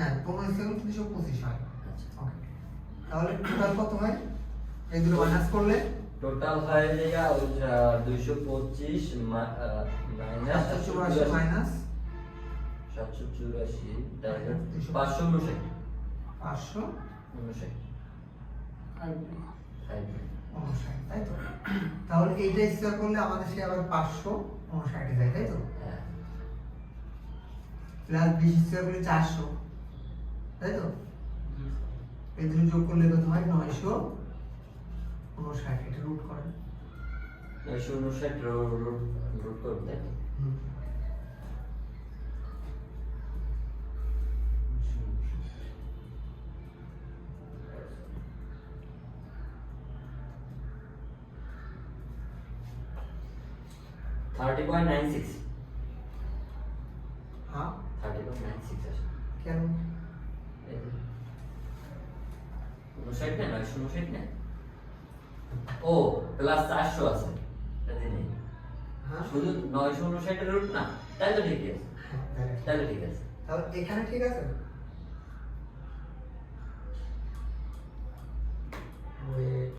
হ্যাঁ পনেরো সেকেন্ড তিনশো পঁচিশ হয়। আচ্ছা। ওকে তাহলে টোটাল কত হয়? এই দুটো মাইনাস করলে? টোটাল হয় জায়গা দুইশো পঁচিশ মাইনাস সাতশো চুরাশি মাইনাস সাতশো চুরাশি পাঁচশো। উনষাট পাঁচশো উনষাট তাই তো? তাহলে এইটা স্কোয়ার করলে আমাদের সে আবার পাঁচশো উনষাটে যায় তাই তো? হ্যাঁ। প্লাস বিশ স্কোয়ার করলে চারশো। তাই তো? এই দুটো যোগ করলে কত হয়? নয়শো উনষাট এটা রুট করেন নয়শো উনষাট রুট করতে তাই। থার্টি পয়েন্ট নাইন সিক্স হ্যাঁ। থার্টি পয়েন্ট নাইন সিক্স আছে কেন। উনষাট না নয়শো উনষাট না ও প্লাস চারশো আছে। এটাতে নেই। হ্যাঁ? শুধু নয়শো উনষাটের রুট না তাই তো ঠিকই আছে। হ্যাঁ, তাহলে- তাহলে ঠিক আছে। তাহলে এখানে ঠিক আছে?